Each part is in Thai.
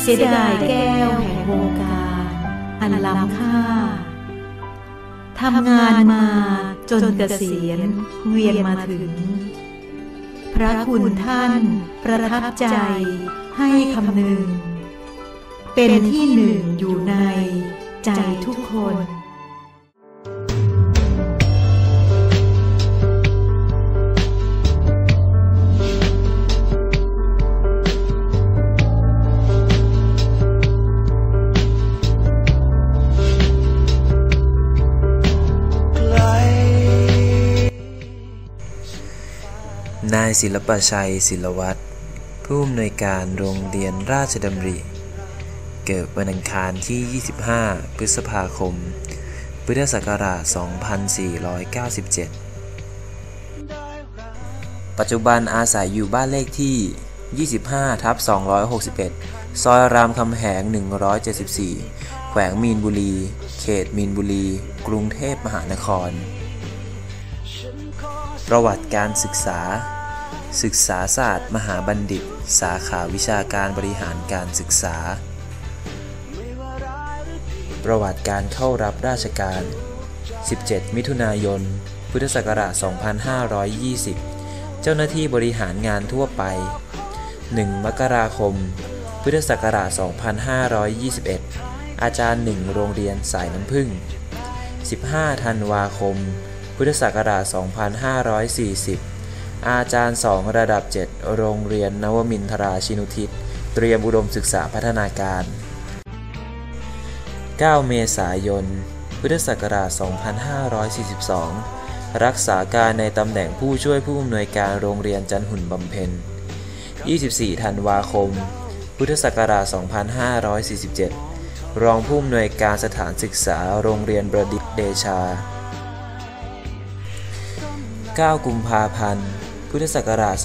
เสียดายแก้วแห่งวงการ อันล้ำค่าทำงานมาจนเกษียณเวียนมาถึง พระคุณท่านประทับใจให้คำนึง เป็นที่หนึ่งอยู่ในใจทุกคน นายศิลปชัยศิลวัตรผู้อำนวยการโรงเรียนราชดำริ เกิดวันอังคารที่ 25 พฤษภาคม พุทธศักราช 2497 ปัจจุบันอาศัยอยู่บ้านเลขที่ 25 ทับ 261 ซอยรามคำแหง 174 แขวงมีนบุรี เขตมีนบุรี กรุงเทพมหานคร ประวัติการศึกษา ศึกษาศาสตร์ มหาบัณฑิต สาขาวิชาการบริหารการศึกษา ประวัติการเข้ารับราชการ 17 มิถุนายน พุทธศักราช 2520 เจ้าหน้าที่บริหารงานทั่วไป 1 มกราคม พุทธศักราช 2521 อาจารย์ 1 โรงเรียนสายน้ำพึ่ง15 ธันวาคม พุทธศักราช 2540 อาจารย์ 2 ระดับ 7 โรงเรียนนวมินทราชินุทิศ เตรียมอุดมศึกษาพัฒนาการ 9 เมษายน พุทธศักราช 2542 รักษาการในตำแหน่งผู้ช่วยผู้อำนวยการโรงเรียนจันหุ่นบำเพ็ญ 24 ธันวาคม พุทธศักราช 2547 รองผู้อำนวยการสถานศึกษาโรงเรียนประดิษฐ์เดชา 9 กุมภาพันธ์ พุทธศักราช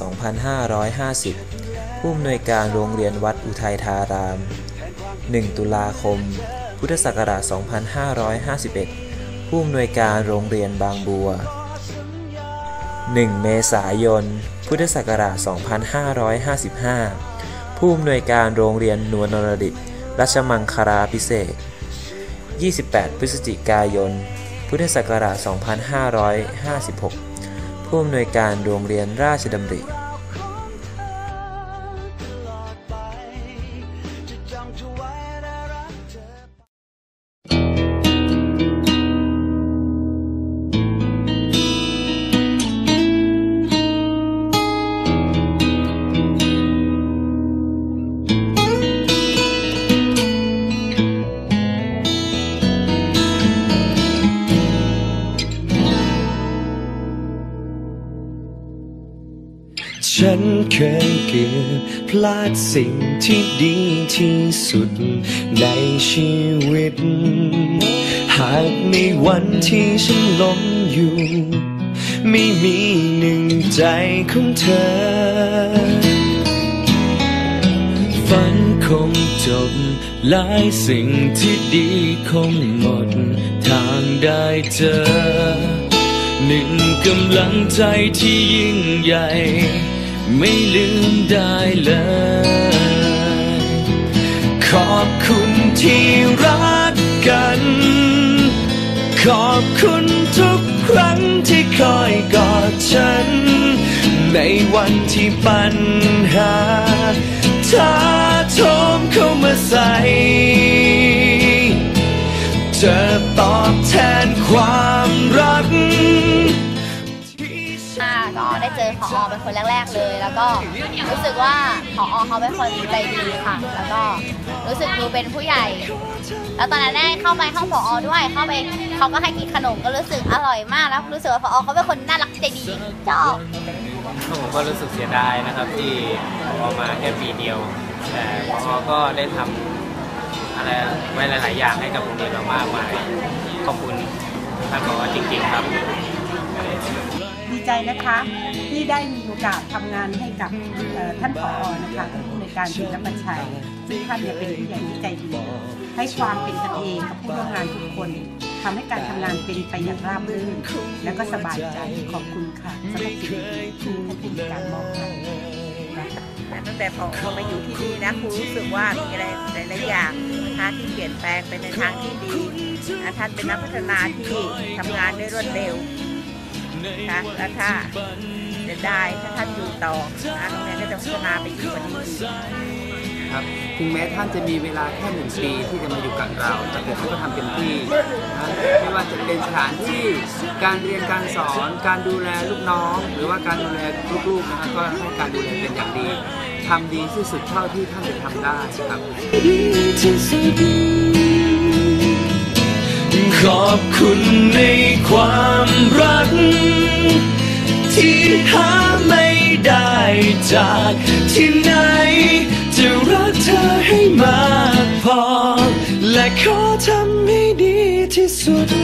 2550 ผู้อำนวยการโรงเรียนวัดอุทัยธาราม 1 ตุลาคม พุทธศักราช 2551 ผู้อำนวยการโรงเรียนบางบัว 1 เมษายน พุทธศักราช 2555 ผู้อำนวยการโรงเรียนนวลนรดิตรัชมังคลาพิเศษ 28 พฤศจิกายน พุทธศักราช 2556 ผู้อำนวยการโรงเรียนราชดำริ ฉันเคยเกือบพลาดสิ่งที่ดีที่สุดในชีวิต หากในวันที่ฉันล้มอยู่ ไม่มีหนึ่งใจของเธอ ฝันคงจบหลายสิ่งที่ดีคงหมด ทางได้เจอ หนึ่งกำลังใจที่ยิ่งใหญ่ ไม่ลืมได้เลย ขอบคุณที่รักกัน ขอบคุณทุกครั้งที่คอยกอดฉัน ในวันที่ปัญหาท้าโถมเข้ามาใส่ เธอตอบแทนความรัก ค่ะก็ได้เจอพอเป็นคนแรก ๆเลย แล้วก็รู้สึกว่าพอเขาเป็นคนใจดีค่ะ แล้วก็รู้สึกดูเป็นผู้ใหญ่ แล้วตอนนั้นได้เข้าไปห้องพอด้วยเข้าไปเขาก็ให้กินขนมก็รู้สึกอร่อยมากแล้วรู้สึกว่าพอเขาเป็นคนน่ารักใจดีชอบผมก็รู้สึกเสียดายนะครับที่พอมาแค่ปีเดียว แต่พอก็ได้ทำ อะไรไว้หลาย ๆ อย่างให้กับโรงเรียนเรามากมายขอบคุณท่านผอจริง ๆ ครับ ดีใจนะคะที่ได้มีโอกาสทำงานให้กับเอ่อท่านผอนะคะท่านผู้ในวยการศิลปชัยซึ่งท่านเนี่ยเป็นผู้ใหญ่ที่ใจดี ให้ความเป็นกันเองกับผู้ร่วมงานทุกคนทำให้การทำงานเป็นไปอย่างราบรื่น และก็สบายใจขอบคุณค่ะสำหรับสิ่งที่ท่านผู้ในวยการมอบให้ ตั้งแต่พอมาอยู่ที่นี่นะครูรู้สึกว่ามีอะไรหลายๆอย่างนะคะที่เปลี่ยนแปลงไปในทางที่ดีนะท่านเป็นนักพัฒนาที่ทำงานได้รวดเร็วนะคะและถ้าจะได้ถ้าท่านอยู่ต่อนะโรงเรียนก็จะพัฒนาไปอีกกว่านี้ ครับ ถึงแม้ท่านจะมีเวลาแค่หนึ่งปีที่จะมาอยู่กับเราแต่ท่านก็ทำเต็มที่นะไม่ว่าจะเป็นสถานที่การเรียนการสอนการดูแลลูกน้อง หรือว่าการดูแลลูกๆนะฮะก็ให้การดูแลเป็นอย่างดีทำดีที่สุดเท่าที่ท่านจะทำได้ครับขอบคุณในความรัก ที่หาไม่ได้จากที่ไหน แ